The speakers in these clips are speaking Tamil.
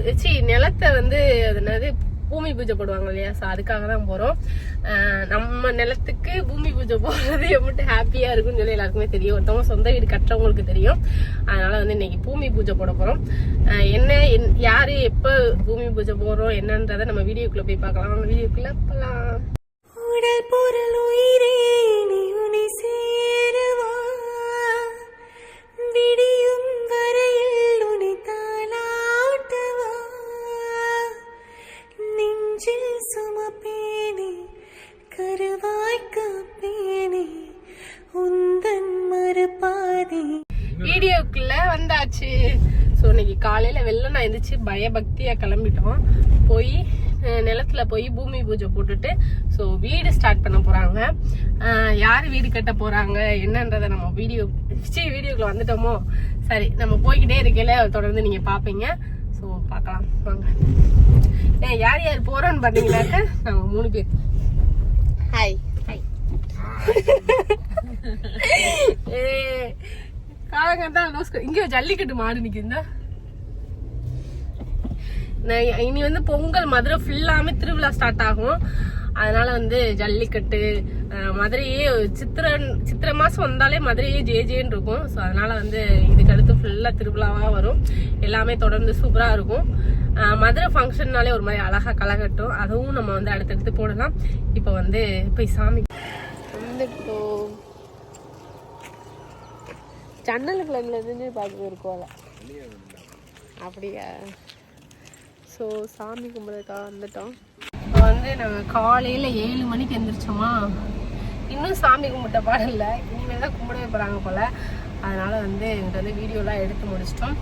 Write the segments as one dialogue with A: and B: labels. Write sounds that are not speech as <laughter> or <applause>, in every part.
A: இன்னைக்கு சி நிலத்தை வந்து அது என்னது பூமி பூஜை போடுவாங்க இல்லையா? ஸோ அதுக்காக தான் போகிறோம் நம்ம நிலத்துக்கு பூமி பூஜை போடுறது எப்படி ஹாப்பியாக இருக்கும்னு சொல்லி எல்லாருக்குமே தெரியும். ஒருத்தவங்க சொந்த வீடு கட்டுறவங்களுக்கு தெரியும். அதனால் வந்து இன்னைக்கு பூமி பூஜை போட போகிறோம் என்ன என்- யார் எப்போ பூமி பூஜை போடுறோம் என்னன்றதை நம்ம வீடியோக்குள்ளே போய் பார்க்கலாம். வீடியோக்குள்ளே போலாம்.
B: உடல் பொருள் உயிரே.
A: வீடியோக்குள்ள வந்தாச்சு. ஸோ இன்னைக்கு காலையில வெளில நான் எந்திரிச்சு பயபக்தியாக கிளம்பிட்டோம். போய் நிலத்தில் நிலத்துல போய் பூமி பூஜை போட்டுட்டு ஸோ வீடு ஸ்டார்ட் பண்ண போகிறாங்க யார் வீடு கட்ட போகிறாங்க என்னன்றதை நம்ம வீடியோ சி வீடியோக்குள்ள வந்துட்டோமோ? சரி நம்ம போய்கிட்டே இருக்கையில தொடர்ந்து நீங்கள் பார்ப்பீங்க ஸோ பார்க்கலாம் வாங்க. ஏன் யார் யார் போகிறோன்னு பார்த்தீங்கன்னாக்க நாங்கள் மூணு பேர் ஹாய் ஹாய் ஏ காலங்கத்தான் லோஸ்கு இங்கே ஜல்லிக்கட்டு மாடு நிக்குதா இனி வந்து பொங்கல் மதுரை ஃபுல்லாமே திருவிழா ஸ்டார்ட் ஆகும். அதனால வந்து ஜல்லிக்கட்டு மதுரையே சித்திரை சித்திரை மாதம் வந்தாலே மதுரையே ஜே ஜேன்னு இருக்கும். ஸோ அதனால வந்து இதுக்கு அடுத்து ஃபுல்லாக திருவிழாவாக வரும். எல்லாமே தொடர்ந்து சூப்பராக இருக்கும். மதுரை ஃபங்க்ஷன்னாலே ஒரு மாதிரி அழகாக கலகட்டும். அதுவும் நம்ம வந்து அடுத்தடுத்து போடலாம். இப்போ வந்து போய் சாமி வந்துட்டோம் ஜன்னலுக்குள்ள இருந்து பார்க்க இருக்கோம்ல அப்படியா? ஸோ சாமி கும்பிட்றதுக்காக வந்துட்டோம். இப்போ வந்து நாங்கள் காலையில் ஏழு மணிக்கு எந்திரிச்சோமா? இன்னும் சாமி கும்பிட்ட பாடல இனிமேல் தான் கும்பிடவே போகிறாங்க போல். அதனால் வந்து எங்கிட்ட வந்து வீடியோலாம் எடுத்து முடிச்சிட்டோம்.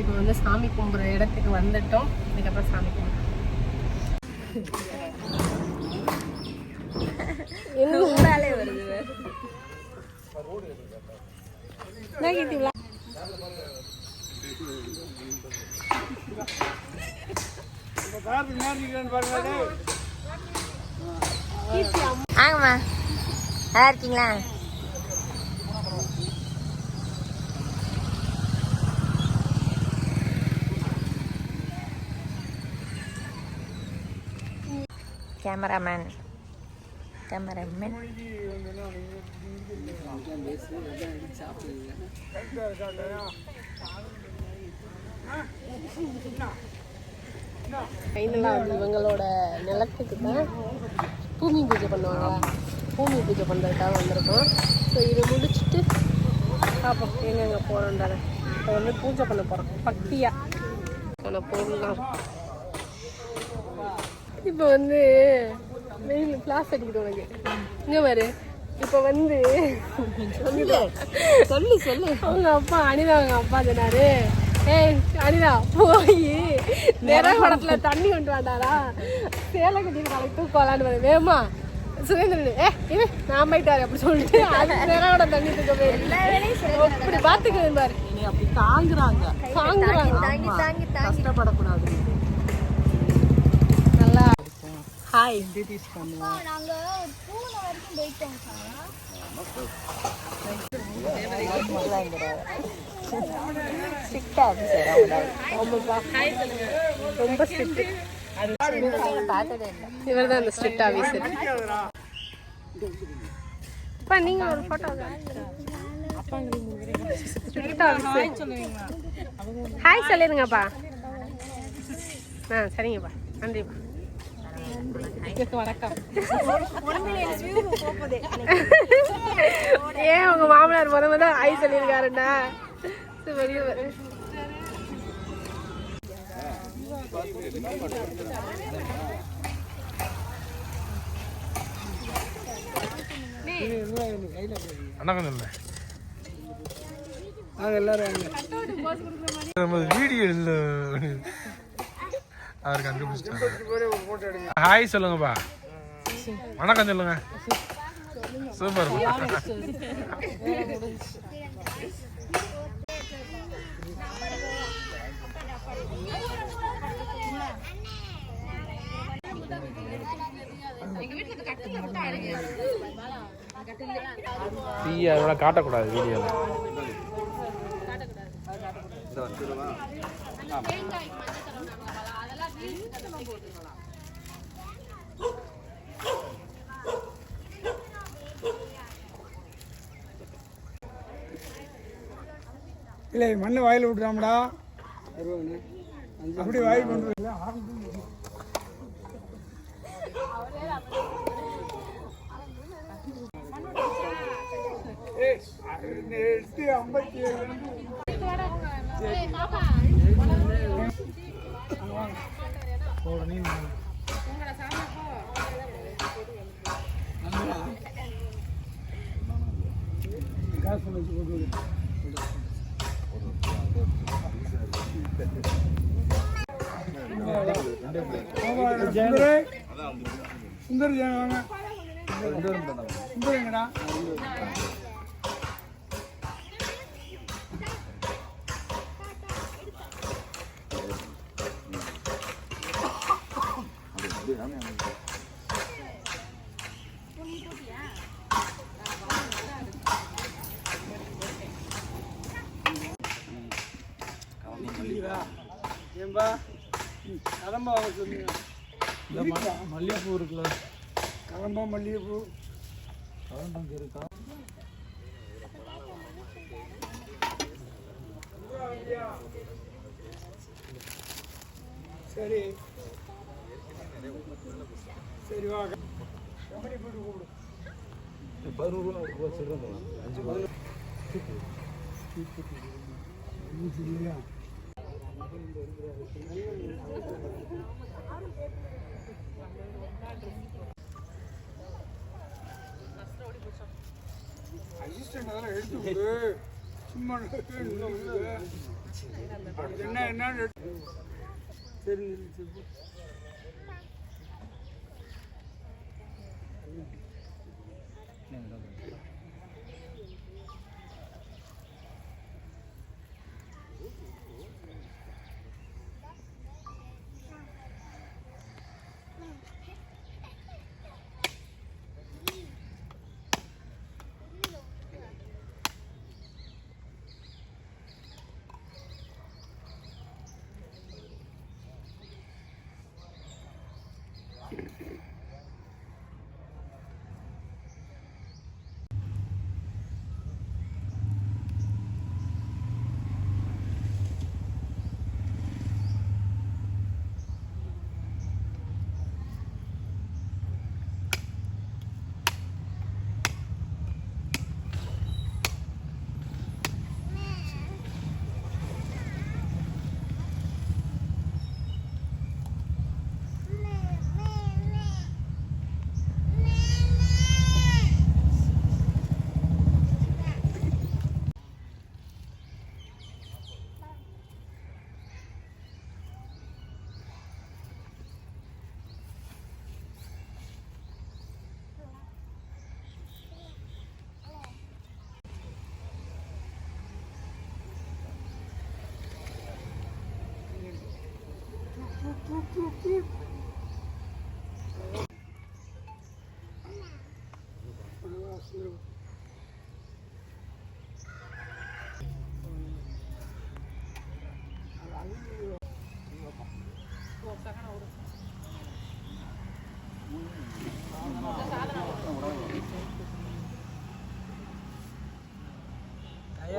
A: இப்போ வந்து சாமி கும்பிட்ற இடத்துக்கு வந்துட்டோம். இதுக்கப்புறம் சாமி கும்பிட்றோம்
C: வாங்கம்மா நல்லா இருக்கீங்களா கேமராமேன் கேமராமேன்
A: ஃபைனலாக வந்து இவங்களோட நிலத்துக்கு தான் பூமி பூஜை பண்ணுவாங்களா பூமி பூஜை பண்ணுறதுக்காக வந்திருக்கோம். ஸோ இதை முடிச்சுட்டு பார்ப்போம் எங்கெங்கே போகிறோன்றாங்க இப்போ வந்து பூஜை பண்ண போகிறோம் பக்தியாக பொருள்லாம் இப்போ வந்து வெயில் கிளாஸ் அடிக்குது உனக்கு. இங்கே பாரு. இப்போ வந்து சொல்லு. சொல்லு அவங்க அப்பா அனிதா அவங்க அப்பா சொன்னாரு. ஏய் அனிதா போய். நிறகுடத்துல தண்ணி கொண்டு வந்தாரா? சேலை கட்டிட்டு நாளைக்கு தூக்கலான்னு வரேன் வேமா சுரேந்திரன். ஏ இது நான் போயிட்டாரு அப்படி சொல்லிட்டு அது நிறகுடம் தண்ணி தூக்க போய் அப்படி பாத்துக்கிறேன் பாரு.
D: அப்படி தாங்குறாங்க.
A: வாங்குறாங்க
C: தாங்கி தாங்கி தாங்கி.
D: கஷ்டப்படக்கூடாது
A: நல்லா ஹாய்
D: டிடிஸ் பண்ணுவோம்
C: ஸ்ட்ரிக்டா ஆஃபீஸர் அவங்களால
A: ஆமாப்பா ரொம்ப ஸ்ட்ரிக்ட்
C: பார்த்ததே இல்லை
A: இவர் தான் அந்த ஸ்ட்ரிக்ட் ஆஃபீஸர் அப்பா நீங்க ஒரு போட்டோ ஸ்ட்ரிக்ட் ஆஃபீஸர் ஹாய் சொல்லிருங்கப்பா. ஆ சரிங்கப்பா. நன்றிப்பா. வணக்கம் <laughs> ஏன் உங்க மாமனார் ஹாய் சொல்லியிருக்காருண்ணா சூப்பர் சூப்பர்
E: அண்ணா கொஞ்சம் இல்லை.
D: நாங்கள் எல்லாரும்
E: நம்ம வீடியோ இல்லை. அவர் கண்டுபிடிச்சிட்டாங்க ஹாய் சொல்லுங்கப்பா. வணக்கம் சொல்லுங்க. சூப்பர். தீய அதோட காட்டக்கூடாது வீடியோவில்
F: இல்லை மண்ணை வாயில் விட்டுறாமடா. அப்படி வாயில் கொண்டு வரல ஐம்பத்தி ஏழு. காசு சுந்தர் சுந்தர் எங்கடா ஏன்பா கதம்பா வாங்க சொல்லுங்க
E: மல்லிகைப்பூ இருக்குல்ல.
F: கதம்பா மல்லிகைப்பூ. சரி அசிஸ்டன்ட் அதெல்லாம் எடுத்து கொடு. சும்மா அடுத்து என்ன என்னன்னு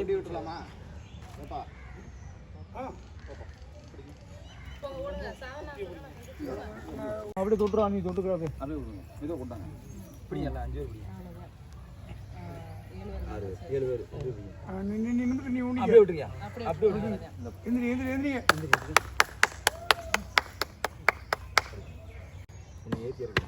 F: எடுத்து சரி சரி போ.
E: அப்படியே தொட்டுறா நீ தொட்டுக்கிறாது.
G: அப்படியே விடுங்க இதோ கொண்டாங்க பிடிங்கல்ல அஞ்சு பேர் ஆறு ஏழு பேர்.
F: நீ
G: அப்படியே அப்படியே விட்டுருங்க
F: எந்திரி எந்திரி எந்திரிங்க
G: ஏற்றி இறக்குங்க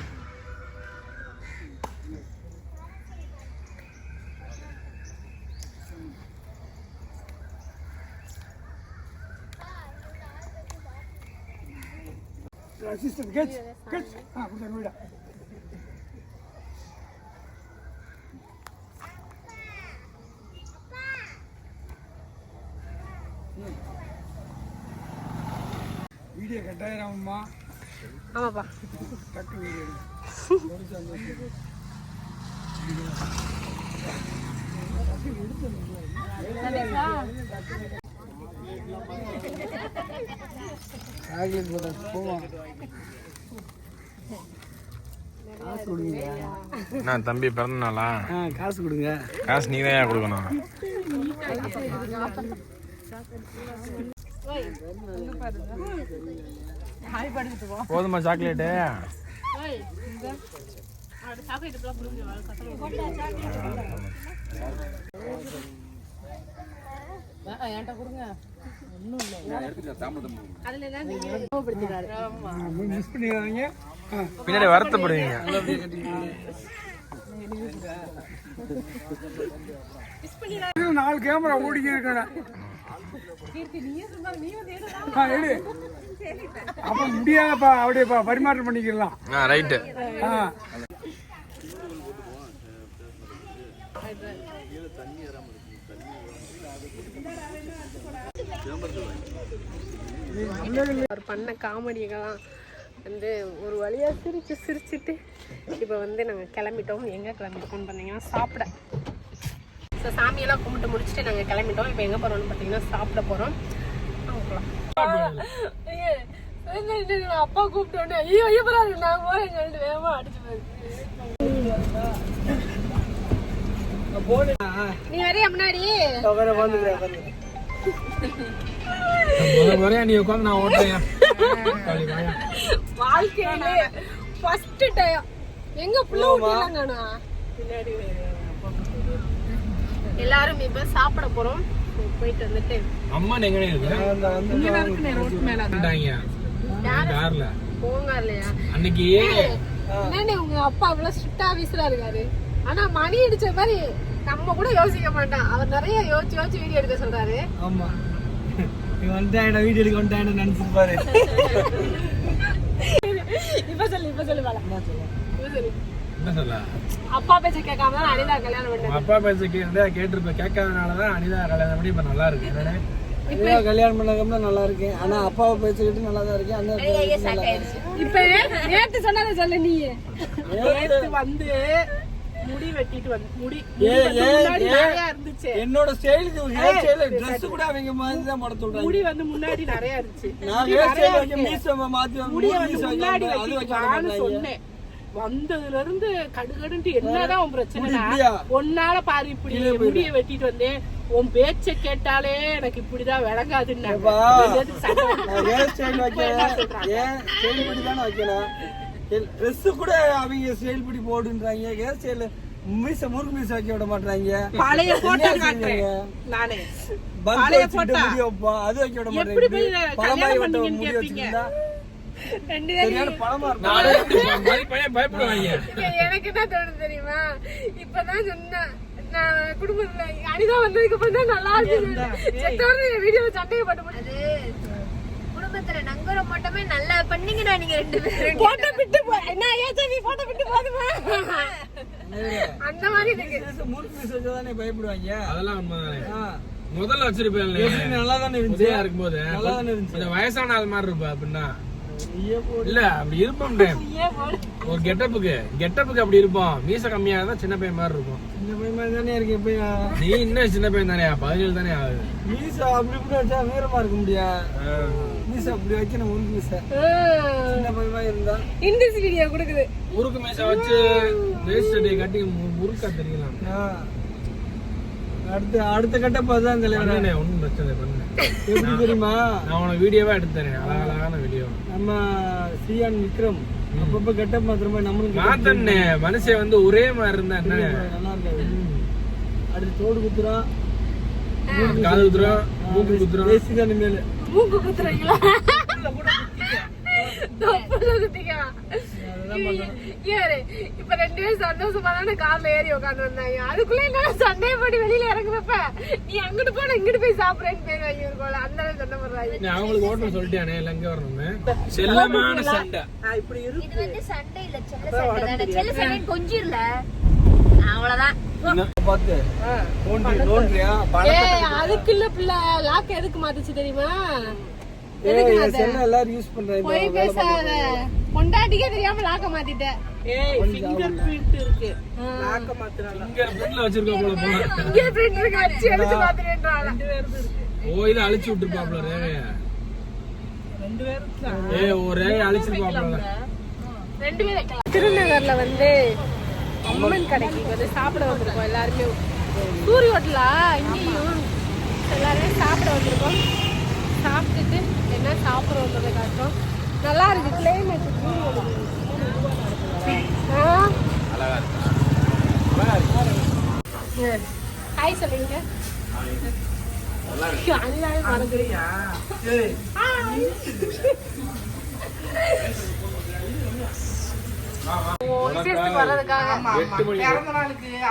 A: என்னமோ சரி
F: அசிஸ்டன்ட் கெச் கெச் ஆ கொடுத்தாங்க வீடா வீடியோ கட்டாயிரம்மா
A: ஆமாப்பா
F: டக்கு வீடியோ சாக்லேட் போட்டா போவான் காசு கொடுங்க
H: நான் தம்பி பிறந்த நாளா
F: காசு கொடுங்க.
H: காசு நீ தான் கொடுக்கணும். போதுமா சாக்லேட்டு?
F: மிஸ் பண்ணிடுறாங்க ஆ.
H: பின்னாடி வருத்தப்படுவீங்க.
F: நாலு கேமரா ஓடிக்க எடு அப்ப முடியாதப்பா அப்படியே ப- பரிமாற்றம் பண்ணிக்கலாம்.
H: ரைட்டு.
A: அவர் பண்ண காமெடிகள்லாம் வந்து ஒரு வழியாக சிரித்து சிரிச்சுட்டு இப்போ வந்து நாங்கள் கிளம்பிட்டோம். எங்கே கிளம்பிட்டோம்னு பார்த்தீங்கன்னா சாப்பிட. ஸோ சாமியெல்லாம் கும்பிட்டு முடிச்சுட்டு நாங்கள் கிளம்பிட்டோம். இப்போ எங்கே போகிறோம்னு பார்த்தீங்கன்னா சாப்பிட போகிறோம் அப்பா கூப்பிட்டோன்னே ஐயோ ஐயோ பரவாயில்ல நான் போகிறேன் சொல்லிட்டு வேகமாக அடிச்சு நீ வரையா முன்னாடி?
H: நீ உட்காந்து நான் ஓட்டுறேன்.
A: வாழ்க்கையில ஃபர்ஸ்ட் டைம் எங்க புள்ள ஊட்டிலாங்கண்ணா பின்னாடி எல்லாரும் இப்ப சாப்பிட போறோம். போயிட்டு வந்துட்டு.
H: அம்மா எங்கனே இருக்கு?
A: இங்க இருக்கு ரோட் மேல
H: வந்துட்டாங்க கார்ல.
A: போங்க இல்லையா
H: அன்னைக்கு
A: என்னன்னு உங்க அப்பா அவ்வளவு ஸ்ட்ரிக்டா இருக்காரு ஆனா மணி அடிச்ச மாதிரி நம்ம கூட யோசிக்க மாட்டான். அவர் நிறைய யோசிச்சு யோசிச்சு வீடியோ எடுக்க சொல்றாரு.
E: ஆமா. இவன் வந்துட்டான் வீடியோ எடுக்க வந்துட்டான் நினைச்சிருப்பாரு.
A: இப்ப சொல்லு இப்ப சொல்லு வேலை இப்ப சொல்லு. அப்பா பேச்ச கேட்காம தான் அனிதா கல்யாணம்
H: உங்க அப்பா பேச கேட்டு கேட்டிருப்ப கேட்காதனாலதான் அனிதா கல்யாணம் பண்ணி இப்ப நல்லா இருக்கு?
E: ஐயா கல்யாணம் பண்ணக்கப்புறம் நல்லா இருக்கேன் ஆனா அப்பாவை பேசிக்கிட்டு நல்லா தான் இருக்கேன் அந்த
A: இப்ப நேத்து சொன்னதை சொல்லு நீ நேத்து வந்து முடி வெட்டிட்டு வந்து முடி முடி
E: என்னோட ஸ்டைலுக்கு ஹேர் ஸ்டைல் ட்ரெஸ் கூட அவங்க மாதிரி தான் போட சொல்றாங்க.
A: முடி வந்து முன்னாடி நிறைய இருந்துச்சு.
E: நான்
A: முடி
E: ஹேர் ஸ்டைல் வைக்க. மீச மாத்தி மூணு
A: வந்து முன்னாடி
E: வைக்க
A: சொன்னேன். வந்ததுல இருந்து கடுகடுன்ட்டு என்னதான் உன்
E: இப்படியா?
A: ஒன்னால பாரு இப்படி முடிய வெட்டிட்டு வந்தேன். உன் பேச்ச கேட்டாலே எனக்கு இப்படிதான் விளங்காதுன்னு
E: ட்ரெஸ் கூட அவங்க ஸ்டைல் படி போடுன்றாங்க. ஹேர் ஸ்டைல் மீச முறுக்கு மீச வைக்க விட மாட்டாங்க
A: பழைய போட்டோ காட்டுறேன்? நானே. பழைய
E: வைப்போம் அது வைக்க விட
A: எப்படி போய்
E: மாட்டாங்க
A: கல்யாணம்
E: பழமாய் வட்ட
A: பண்ணீங்கன்னு
E: முடி? வச்சிருந்தா?
A: எனக்கு என்ன தோணுது தெரியுமா? இப்பதான் சொன்னேன் நான் குடும்பத்துல அனிதா வந்ததுக்கு அப்புறம் தான் நல்லா இருக்கு வீடியோ சண்டையை போட்டு
C: அது குடும்பத்துல நங்கூரம் மட்டுமே நல்லா பண்ணீங்கடா நீங்க ரெண்டு பேரும்.
A: போட்டோ விட்டு போ என்ன ஏச்சா நீ போட்டோ விட்டு போதுமா? அந்த மாதிரி இருக்கு
E: மீச வச்சாதானே பயப்படுவாங்க.
H: அதெல்லாம். முதல்ல வச்சிருப்பேன்
E: நல்லா தானே இருந்துச்சு.
H: இருக்கும்போது.
E: நல்லா தானே இருந்துச்சு.
H: கொஞ்சம் வயசான ஆள் மாதிரி இருப்பா அப்படின்னா. இல்ல அப்படி இருப்போம் ஒரு கெட்டப்புக்கு கெட்டப்புக்கு அப்படி இருப்போம். மீச கம்மியா இருந்தா சின்ன பையன் மாதிரி இருக்கும்.
E: இந்த பையன் மாதிரி தானே இருக்கு இப்ப
H: நீ இன்னும் சின்ன பையன் தானே பதினேழு தானே ஆகுது.
E: மீச அப்படி இப்படி வச்சா வீரமா இருக்க முடியா? மீச அப்படி வைக்கணும் முறுக்கு மீச. சின்ன பையன் மாதிரி இருந்தா.
A: இங்கிலீஷ் வீடியோ கொடுக்குது.
H: முறுக்கு மீச வச்சு வேஸ்ட் டே கட்டி முறுக்கா தெரியலாம்.
E: அடுத்த அடுத்த கட்டப்பா தான் தலைவர்
H: ஒன்றும் பிரச்சனை பண்ணு
E: எப்படி தெரியுமா?
H: நான் உனக்கு வீடியோவா எடுத்து தரேன் அழகழகான வீடியோ.
E: நம்ம சியான் விக்ரம் அப்பப்ப கெட்டப் மாத்திரமா நம்மளும் getup
H: மாத்தண்ணே மனுஷன் வந்து ஒரே மாதிரி இருந்தா என்ன?
E: நல்லா இருக்காது. அடுத்து தோடு குத்துறான்.
H: காது குத்துறோம் மூக்கு குத்துறோம்
E: பேசி தானே மேல.
A: மூக்கு குத்துறீங்களா? இப்ப ரெண்டு பேரும் சந்தோஷமா தானே கார்ல ஏறி உட்காந்து வந்தாங்க. அதுக்குள்ள என்ன சண்டையை போட்டு வெளியில இறங்க வைப்ப நீ அங்கிட்டு போன இங்கிட்டு போய் சாப்பிடுறேன்னு பேர் வாங்கி இருக்கோம்ல அந்த அளவுக்கு சண்டை போடுறாங்க.
H: நீ அவங்களுக்கு ஓட்டல் சொல்லிட்டானே எல்லாம் எங்க வரணும்னு. செல்லமான சண்டை.
D: இப்படி இரு
C: இது வந்து சண்டை இல்ல செல்ல சண்டை தானே? செல்ல சண்டை கொஞ்சிரல. அவ்வளவுதான்.
A: அதுக்கு இல்ல பிள்ளை லாக் எதுக்கு மாத்துச்சு தெரியுமா? பொண்டாட்டிக்கே தெரியாம லாக்க மாத்திட்டேன்
H: அழிச்சு விட்டுருப்பாப்ல ஒரு அழிச்சிருப்பாப்ல.
A: திருநகர்ல வந்து அம்மன் கடைக்கு. வந்து சாப்பிட வந்திருக்கோம் எல்லாருமே. சூரி ஹோட்டலா? இங்கேயும். எல்லாருமே சாப்பிட வந்திருக்கோம். சாப்பிட்டுட்டு என்ன சாப்பிட்றோன்றதை காட்டும் நல்லா இருக்கு. கிளைமேட் ஹாய் சொல்லுங்க. அநியாயம்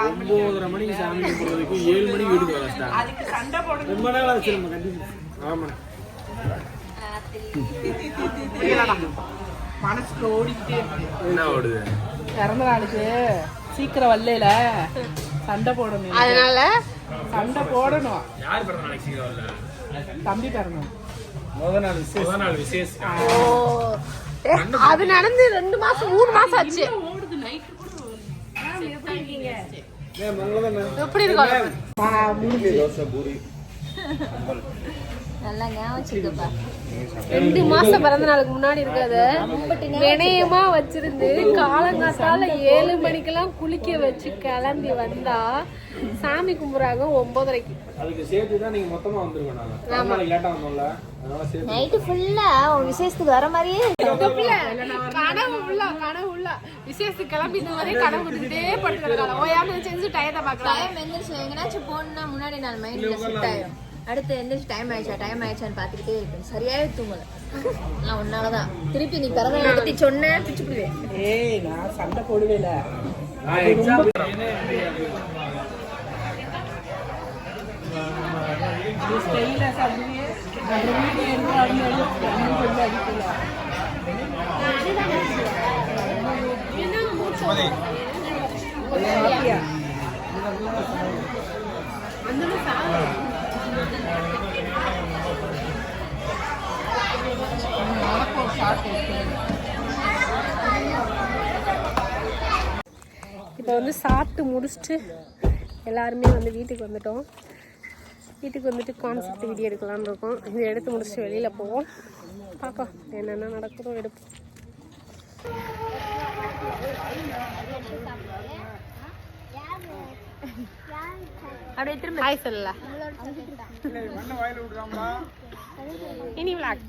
H: ஒன்பதரை மணிக்கு சாமி கும்பிடுறதுக்கு ஏழு மணிக்கு வீட்டுக்கு வர ஸ்டார்ட்
D: அதுக்கு சண்டை போட
E: ரொம்ப நாள் ஆச்சு நம்ம கண்டிப்பா.
H: ஆமா.
D: மனசுக்கு ஓடிக்கிட்டே இருக்கு.
H: என்ன ஓடுது?
D: பிறந்த நாளுக்கு சீக்கிரம் வரல சண்டை போடணும்.
A: அதனால?
D: சண்டை போடணும்.
H: யார் பிறந்த நாளைக்கு சீக்கிரம் வரல
D: தம்பி பிறந்தோம்
E: முத நாள் விசேஷம்.
H: நாள் விசேஷம்
A: அது நடந்து ரெண்டு மாசம் மூணு மாசம் ஆச்சு. எப்படி இருக்கும்?
E: பூரி
C: நல்லா ஞாபகம் வச்சுக்கப்பா.
A: ரெண்டு மாசம் பிறந்த நாளுக்கு முன்னாடி இருக்காது வினயமா வச்சிருந்து காலங்காத்தால ஏழு மணிக்கெல்லாம் குளிக்க வச்சு கிளம்பி வந்தா சாமி கும்பிடுறாங்க ஒன்பதரைக்கு.
H: அதுக்கு சேர்த்து தான் நீங்க மொத்தமா வந்திருக்கோம் நாங்க. பிறந்த நாளைக்கு லேட்டா வந்தோம்ல அதனால சேர்த்து
C: நைட்டு ஃபுல்லா உன் விசேஷத்துக்கு வர மாதிரியே
A: கனவு உள்ள கனவு உள்ள. விசேஷத்துக்கு கிளம்பி இந்த மாதிரி கனவு கொடுத்துட்டே படுத்துக்கிறாங்க ஓயாம செஞ்சு டயத்தை பாக்கலாம்
C: டைம் எந்திரிச்சு எங்கனாச்சும் போகணும்னா முன்னாடி நான் மைண்ட்ல செட் ஆயிரும். அடுத்து எந்திரிச்சு டைம் ஆயிடுச்சா? டைம் ஆயிடுச்சான்னு பார்த்துக்கிட்டே இருப்பேன் சரியாவே தூங்கல. நான் உன்னாலதான். திருப்பி நீ பிறந்த நாள் பத்தி சொன்ன பிச்சு போடுவேன்
D: ஏய் நான் சண்டை போடுவேல
H: நான்
A: இப்போ வந்து சாப்பிட்டு முடிச்சுட்டு எல்லாருமே வந்து வீட்டுக்கு வந்துட்டோம். வீட்டுக்கு வந்துட்டு கான்செப்ட் வீடியோ எடுக்கலாம்னு இருக்கோம். இது எடுத்து முடிச்சுட்டு வெளியில் போவோம். பார்க்கலாம் என்னென்ன நடக்குதோ எடுப்போம்.
C: அப்படியே திரும்ப.
A: ஹாய் சொல்லல இனி விளாக்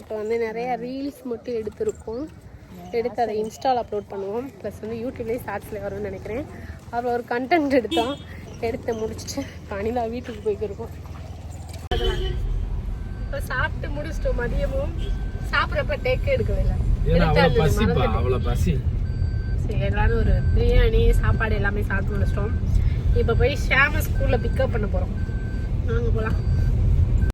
A: இப்போ வந்து நிறைய ரீல்ஸ் மட்டும் எடுத்திருக்கோம். எடுத்து அதை இன்ஸ்டால் அப்லோட் பண்ணுவோம். ப்ளஸ் வந்து யூடியூப்லேயே ஷார்ட்ஸில் வரும்னு நினைக்கிறேன். அதில் ஒரு கண்டென்ட் எடுத்தோம். எடுத்து முடிச்சுட்டு அனிதா வீட்டுக்கு போய்க்கிருக்கோம் இப்போ சாப்பிட்டு முடிச்சிட்டோம் மதியமும். சாப்பிட்றப்ப டேக்கே எடுக்கவே இல்லை.
H: பசி?
A: சரி எல்லாரும் ஒரு பிரியாணி சாப்பாடு எல்லாமே சாப்பிட்டு முடிச்சிட்டோம். இப்போ போய் ஷாம ஸ்கூலில் பிக்கப் பண்ண போகிறோம் வாங்க போகலாம்